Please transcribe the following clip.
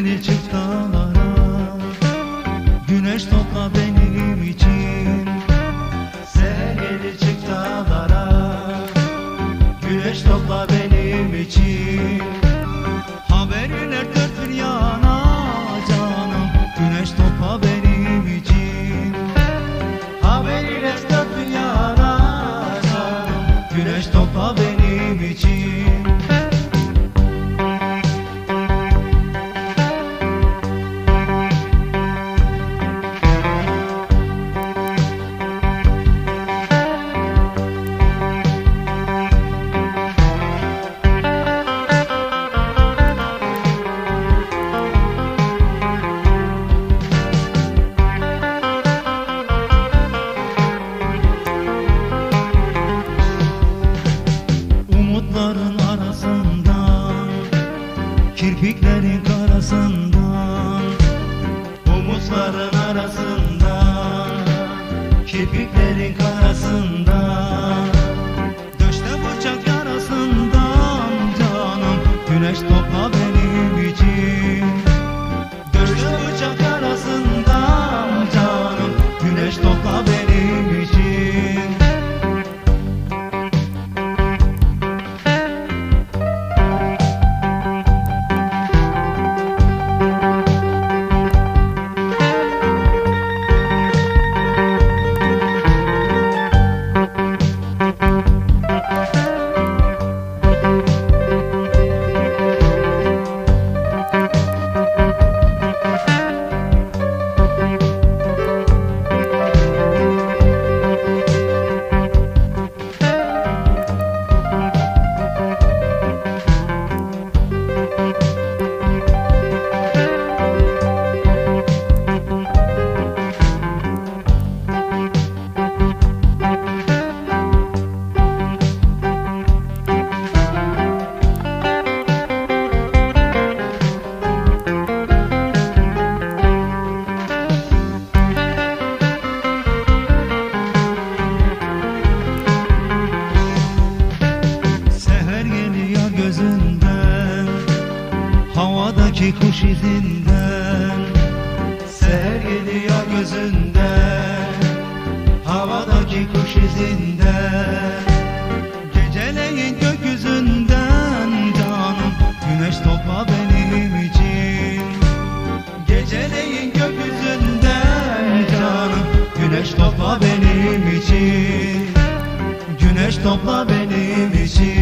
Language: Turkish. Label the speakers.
Speaker 1: gelir çık dağlara Güneş topla benim için. Seher gelir çık dağlara Güneş topla benim için. Haberler dört bir yana canım. Güneş topla benim için. Haberler dört bir yana canım. Güneş topla benim için Arasından Kirpiklerin karasından Umutların arasından Kirpiklerin karasından Döşte bıçak yarasından Canım güneş topla Havadaki kuş izinden Seher geliyor gözünden. Havadaki kuş izinden Geceleyin gökyüzünden. Canım güneş topla benim için. Geceleyin gökyüzünden. Canım güneş topla benim için. Güneş topla benim için